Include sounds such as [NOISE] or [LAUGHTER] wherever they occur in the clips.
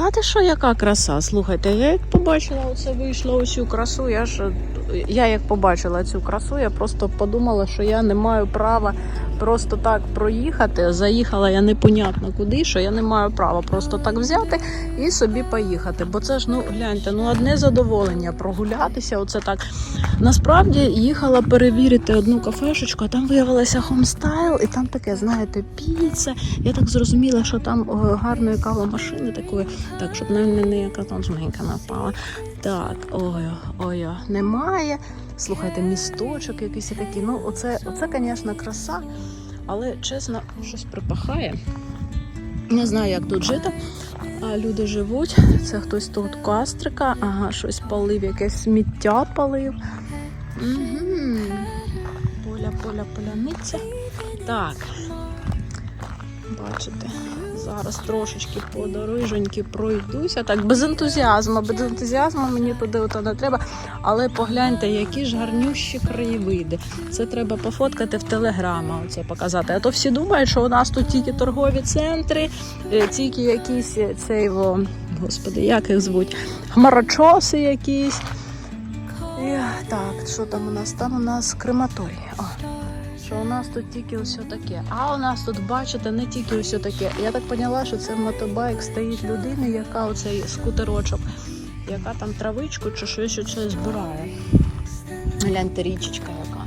Та ти що, яка краса? Слухайте, я як побачила оце вийшло усю красу, я ж я як побачила цю красу, я просто подумала, що я не маю права просто так проїхати. Заїхала я непонятно куди, що я не маю права просто так взяти і собі поїхати. Бо це ж ну гляньте, ну одне задоволення прогулятися. Оце так. Насправді їхала перевірити одну кафешечку, а там виявилася хомстайл, і там таке, знаєте, піца. Я так зрозуміла, що там е, гарної кавомашини такої, так, щоб на мене яка там жменька напала. Так, ой, ой, немає. Слухайте, місточок якийсь такий. Ну, оце, оце, звісно, краса, але чесно, щось припахає. Не знаю, як тут жити. А люди живуть. Це хтось тут кастрика, ага, щось палив, якесь сміття палив. Угу. Поля, поля, поляниця. Так. Бачите, зараз трошечки по дороженьки пройдуся. Так, без ентузіазму, без ентузіазму мені туди не треба. Але погляньте, які ж гарнющі краєвиди. Це треба пофоткати в телеграма, оце показати. А то всі думають, що у нас тут тільки торгові центри, е, тільки якісь е, цей, во, господи, як їх звуть, хмарочоси якісь. І, так, що там у нас? Там у нас крематорій. О що у нас тут тільки ось таке. А у нас тут, бачите, не тільки ось таке. Я так поняла, що це мотобайк стоїть людини, яка оцей скутерочок, яка там травичку чи щось оце збирає. Гляньте, річечка яка.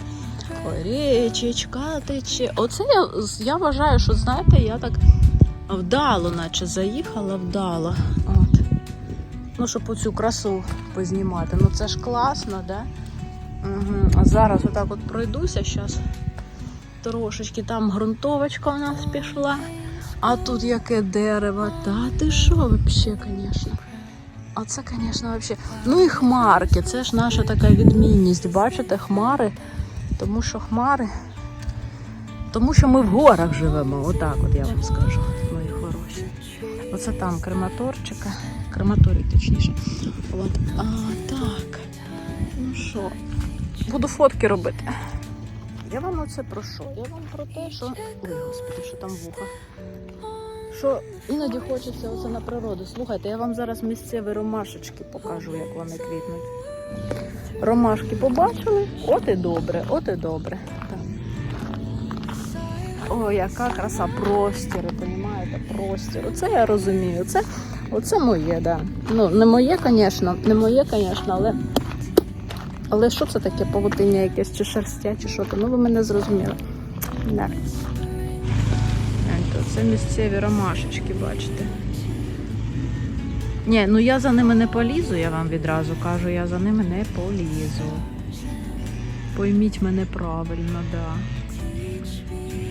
Ой, річечка тече. Оце я, я вважаю, що знаєте, я так вдало, наче заїхала вдало. От. Ну, щоб оцю красу познімати. Ну це ж класно, да? Угу. А зараз отак от пройдуся зараз трошечки там ґрунтовочка у нас пішла. А тут яке дерево. Та ти що взагалі, звісно. А це, звісно, взагалі. Ну і хмарки. Це ж наша така відмінність. Бачите, хмари. Тому що хмари. Тому що ми в горах живемо. Отак от я вам скажу, мої хороші. Оце там крематорчика. Крематорій, точніше. От. А, так. Ну що, буду фотки робити. Я вам оце про що? Я вам про те, що. Ой, господи, що там вуха. Що іноді хочеться оце на природу. Слухайте, я вам зараз місцеві ромашечки покажу, як вони квітнуть. Ромашки побачили? От і добре, от і добре. Так. О, яка краса простіри, розумієте? Простір. Оце я розумію. Це, оце моє, да. Ну, не моє, звісно, не моє, звісно, але. Але що це таке павутиння якесь, чи шерстя, чи що то? Ну ви мене зрозуміли. Да. Це місцеві ромашечки, бачите. Ні, ну я за ними не полізу, я вам відразу кажу, я за ними не полізу. Пойміть мене правильно, да.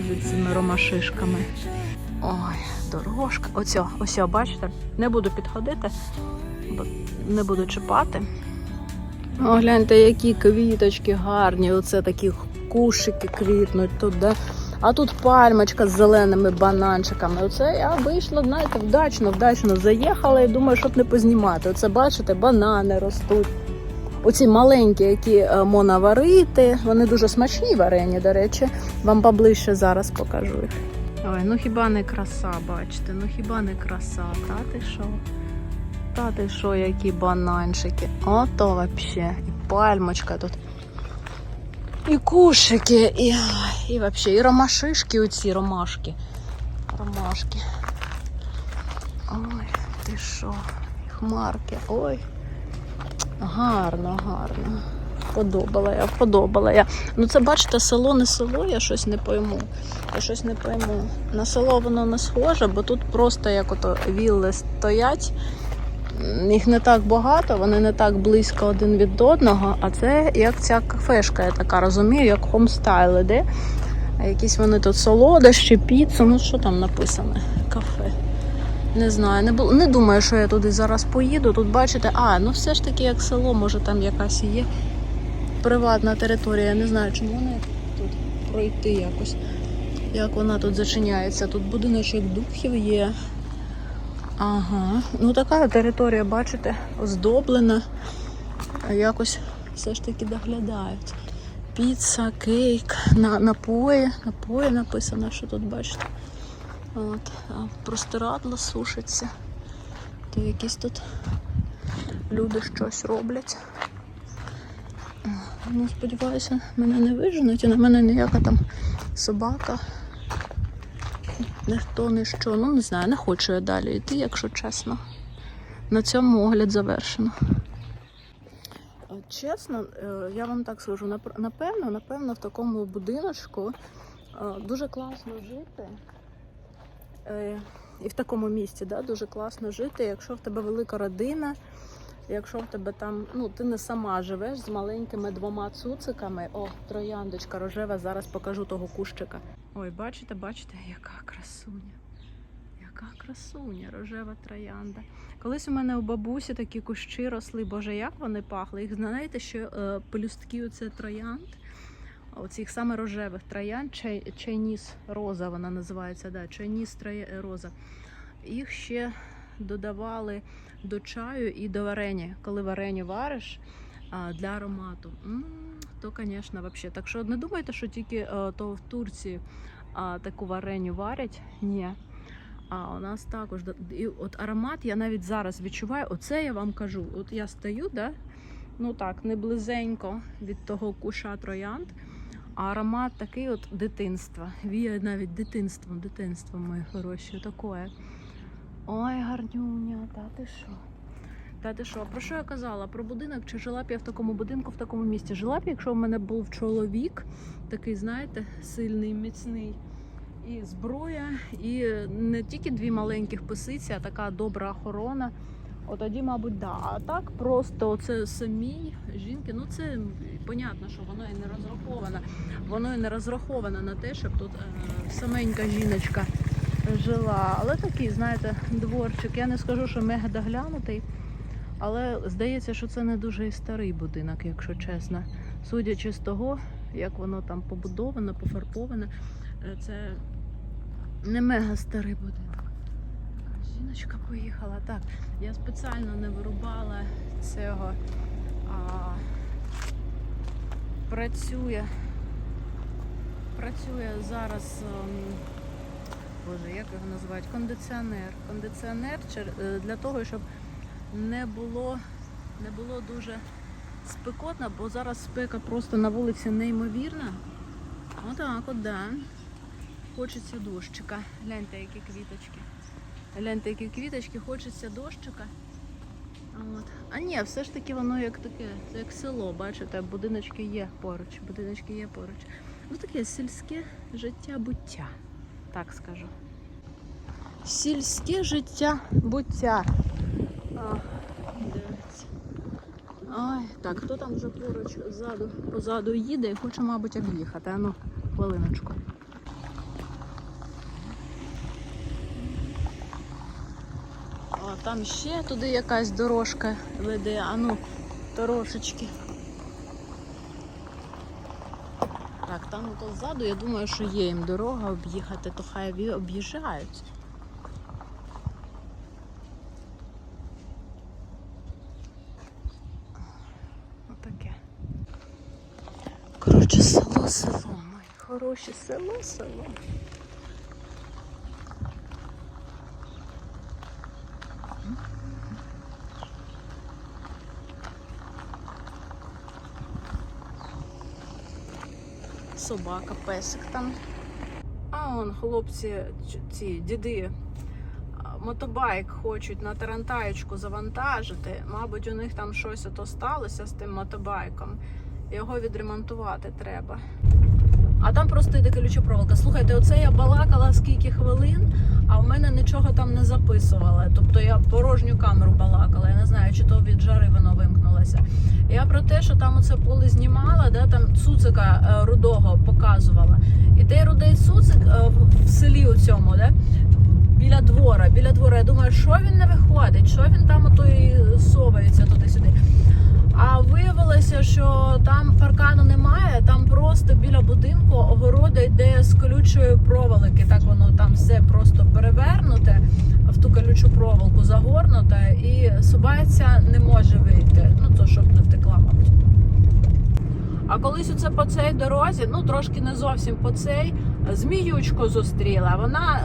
За цими ромашишками. Ой, дорожка. Оцьо, ось, бачите? Не буду підходити, бо не буду чіпати. О, гляньте, які квіточки гарні. Оце такі кушики квітнуть тут, де. А тут пальмочка з зеленими бананчиками. Оце я вийшла, знаєте, вдачно, вдачно заїхала і думаю, щоб не познімати. Оце бачите, банани ростуть. Оці маленькі, які е, можна варити. Вони дуже смачні варені, до речі. Вам поближче зараз покажу їх. Ой, ну хіба не краса, бачите? Ну хіба не краса, та ти що? Та ти що, які бананчики. Ото вообще. І пальмочка тут. І кушики, і, і вообще, і ромашишки оці ромашки. Ромашки. Ой, ти що? Хмарки. Ой. Гарно, гарно. Подобала я, подобала я. Ну це бачите, село не село, я щось не пойму. Я щось не пойму. На село воно не схоже, бо тут просто як ото вілли стоять. Їх не так багато, вони не так близько один від одного, а це як ця кафешка, я така розумію, як хомстайл іде. Якісь вони тут солодощі, піцу, ну що там написано? Кафе. Не знаю, не бу... не думаю, що я туди зараз поїду. Тут бачите, а, ну все ж таки як село, може там якась є приватна територія. Я не знаю, чому вони тут пройти якось. Як вона тут зачиняється. Тут будиночок духів є. Ага, ну така територія, бачите, оздоблена. Якось все ж таки доглядають. Піца, кейк, на, напої. Напої написано, що тут бачите. От, простирадло сушиться. То якісь тут люди щось роблять. Ну, сподіваюся, мене не виженуть, і на мене ніяка там собака. Ніхто не що. Ну, не знаю, не хочу я далі йти, якщо чесно. На цьому огляд завершено. Чесно, е, я вам так скажу, нап- напевно, напевно, в такому будиночку е, дуже класно жити. Е, І в такому місці да, дуже класно жити, якщо в тебе велика родина, якщо в тебе там, ну ти не сама живеш з маленькими двома цуциками. О, трояндочка рожева, зараз покажу того кущика. Ой, бачите, бачите, яка красуня. Яка красуня, рожева троянда. Колись у мене у бабусі такі кущі росли, боже, як вони пахли. Їх знаєте, що е, пелюстки оце троянд, оцих саме рожевих троянд, чайніс роза вона називається, да, чайніс роза. Їх ще додавали до чаю і до варення. Коли варення вариш для аромату, то, звісно, взагалі. Так що не думайте, що тільки е, то в Турції таку вареню варять. Ні. А у нас також і от аромат я навіть зараз відчуваю. Оце я вам кажу. От я стою, да? ну так, не близенько від того куша троянд. А аромат такий от дитинства. Віє навіть дитинством, дитинством, мої хороші, такое. Ой, гарнюня, та ти що? Та ти що? Про що я казала? Про будинок? Чи жила б я в такому будинку, в такому місті? Жила б, якщо в мене був чоловік, такий, знаєте, сильний, міцний. І зброя, і не тільки дві маленьких писиці, а така добра охорона. От тоді, мабуть, да. А так просто це самі жінки. Ну це понятно, що воно і не розраховано. Воно і не розраховано на те, щоб тут е, саменька жіночка жила. Але такий, знаєте, дворчик. Я не скажу, що мега доглянутий. Але здається, що це не дуже і старий будинок, якщо чесно. Судячи з того, як воно там побудовано, пофарбоване, е, це не мега старий будинок. Жіночка поїхала. Так, я спеціально не вирубала цього. А, працює. Працює зараз. ем, Боже, як його називають? Кондиціонер. Кондиціонер е, для того, щоб не було, не було дуже спекотно, бо зараз спека просто на вулиці неймовірна. Отак, от, да. Хочеться дощика. Гляньте, які квіточки. Гляньте, які квіточки, хочеться дощика. От. А ні, все ж таки воно як таке, це як село, бачите, будиночки є поруч, будиночки є поруч. Ну таке сільське життя буття, так скажу. Сільське життя буття. А, дивіться. Ой, так, хто там вже поруч ззаду, позаду їде і хоче, мабуть, об'їхати. А ну, хвилиночку. Там ще туди якась дорожка веде, а ну, трошечки. то ззаду, я думаю, що є їм дорога об'їхати, то хай об'їжджають. Отаке. Коротше, село, село, моє хороше село, село. Собака, песик там. А он хлопці, ці діди, мотобайк хочуть на тарантаєчку завантажити. Мабуть, у них там щось ото сталося з тим мотобайком. Його відремонтувати треба. А там просто йде колюча проволока. Слухайте, оце я балакала скільки хвилин, а в мене нічого там не записувала. Тобто я порожню камеру балакала. Я не знаю, чи то від жари воно вимкнулося. Я про те, що там оце поле знімала, де там цуцика е, рудого показувала. І той рудий цуцик е, в- селі у цьому, де? Біля двора, біля двора. Я думаю, що він не виходить, що він там ото і совається туди-сюди. А виявилося, що там паркану немає, там просто біля будинку огорода йде з колючої проволоки. Так воно там все просто перевернуте в ту колючу проволоку загорнуте, і собаця не може вийти. Ну то щоб не втекла, мабуть. А колись оце по цій дорозі, ну трошки не зовсім по цій, Зміючку зустріла. Вона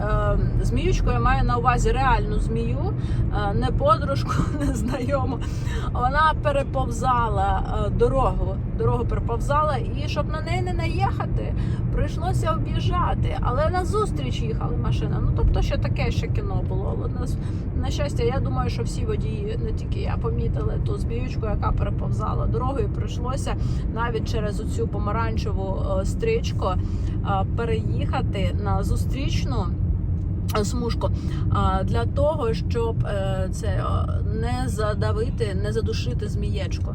е, зміючку я маю на увазі реальну змію, е, не подружку, [LAUGHS] не знайому. Вона переповзала е, дорогу. Дорогу переповзала, і щоб на неї не наїхати, прийшлося об'їжджати. Але на зустріч їхала машина. Ну тобто, ще таке ще кіно було. Але на, на щастя, я думаю, що всі водії, не тільки я, помітили ту зміючку, яка переповзала дорогу, і прийшлося навіть через оцю помаранчеву е, стрічку е, переїхати на зустрічну. е, Смужку для того, щоб це не задавити, не задушити змієчку.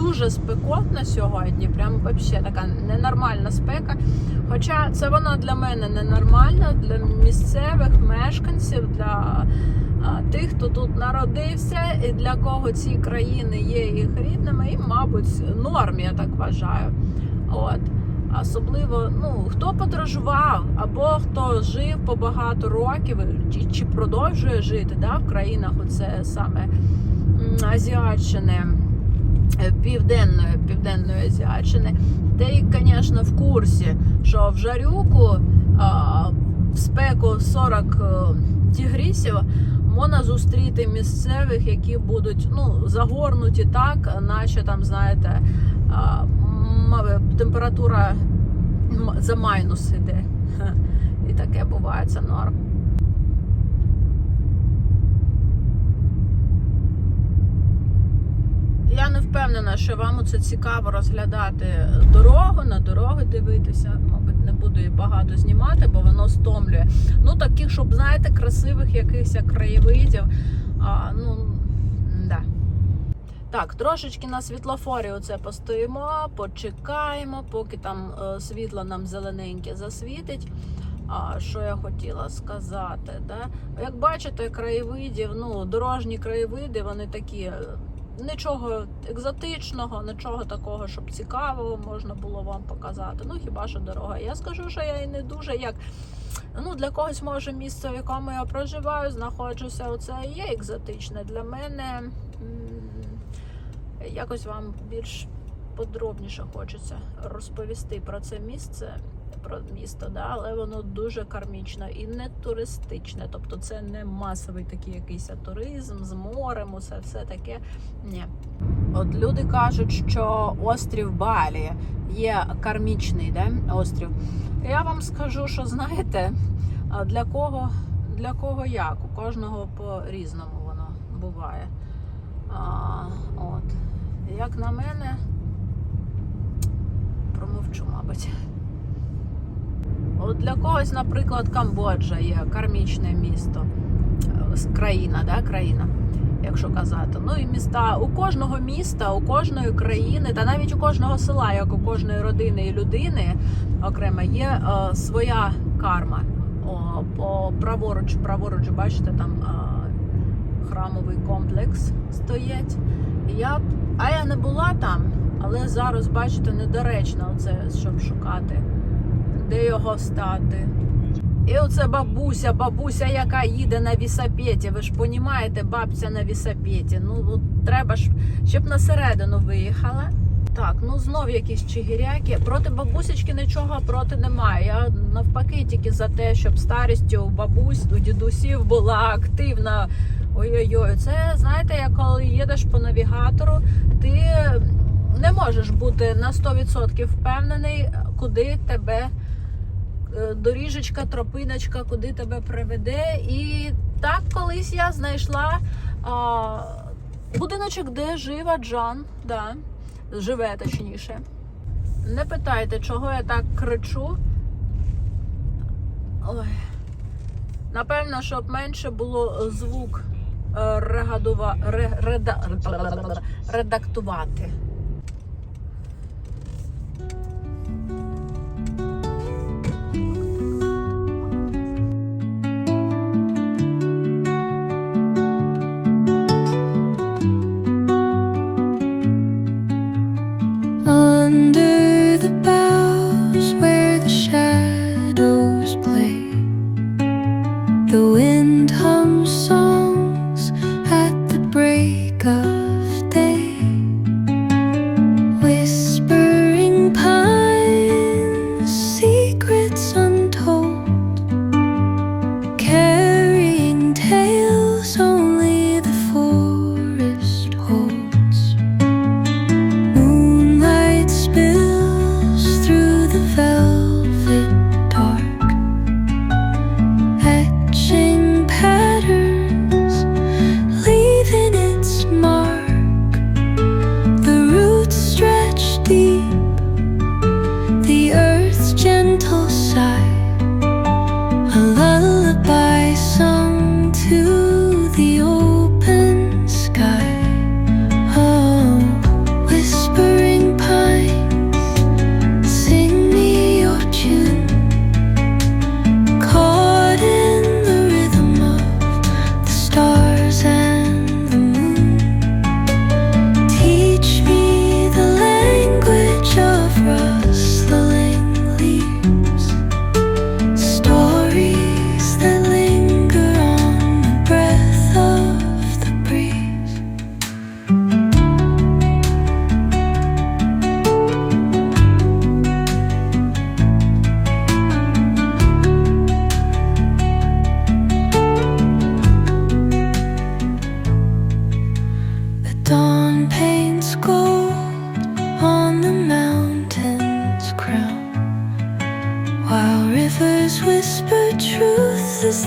Дуже спекотно сьогодні, прям вообще така ненормальна спека. Хоча це вона для мене ненормальна, для місцевих мешканців, для тих, хто тут народився, і для кого ці країни є їх рідними, і, мабуть, норм, я так вважаю. От. Особливо, ну, хто подорожував, або хто жив по багато років, чи, чи продовжує жити да, в країнах оце саме Азіатщини, Південної, Південної Азіатщини, те, й, звісно, в курсі, що в жарюку а, в спеку 40 е, тігрісів можна зустріти місцевих, які будуть ну, загорнуті так, наче там, знаєте, а, температура за майнус іде. І таке буває, це норм. Я не впевнена, що вам це цікаво розглядати дорогу, на дороги дивитися. Мабуть, не буду і багато знімати, бо воно стомлює. Ну, таких, щоб, знаєте, красивих якихось краєвидів. А, ну, да. Так, трошечки на світлофорі оце постоїмо, почекаємо, поки там е, світло нам зелененьке засвітить. А що я хотіла сказати? Да? Як бачите, краєвидів, ну, дорожні краєвиди, вони такі. Нічого екзотичного, нічого такого, щоб цікавого можна було вам показати. Ну хіба що дорога. Я скажу, що я і не дуже як. Ну, для когось може місце, в якому я проживаю, знаходжуся, оце є екзотичне. Для мене якось вам більш подробніше хочеться розповісти про це місце, про місто, да? але воно дуже кармічне і не туристичне. Тобто це не масовий такий якийсь туризм з морем, усе все таке. Ні. От люди кажуть, що острів Балі є кармічний да? острів. Я вам скажу, що знаєте, для кого, для кого як? У кожного по-різному воно буває. А, от. Як на мене, промовчу, мабуть. От для когось, наприклад, Камбоджа є кармічне місто, Е, країна, да, країна, якщо казати. Ну і міста у кожного міста, у кожної країни, та навіть у кожного села, як у кожної родини і людини окремо, є е, своя карма. О, по праворуч, праворуч, бачите, там е, храмовий комплекс стоїть. Я, а я не була там, але зараз, бачите, недоречно оце, щоб шукати, де його стати. І оце бабуся, бабуся, яка їде на вісапеті. Ви ж понімаєте, бабця на вісапеті. Ну от треба ж, щоб на середину виїхала. Так, ну знов якісь чигиряки. Проти бабусечки нічого проти немає. Я навпаки тільки за те, щоб старістю у бабусь, у дідусів була активна. Ой-ой-ой, це знаєте, як коли їдеш по навігатору, ти не можеш бути на 100% впевнений, куди тебе доріжечка, тропиночка, куди тебе приведе. І так колись я знайшла а, будиночок, де жива Джан. Да, живе точніше. Не питайте, чого я так кричу. Ой. Напевно, щоб менше було звук е, редактувати.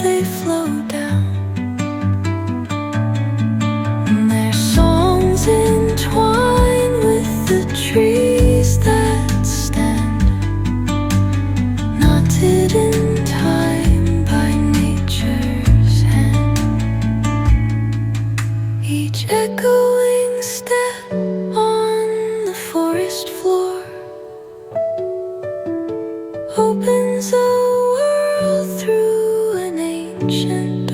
They flow down. 真的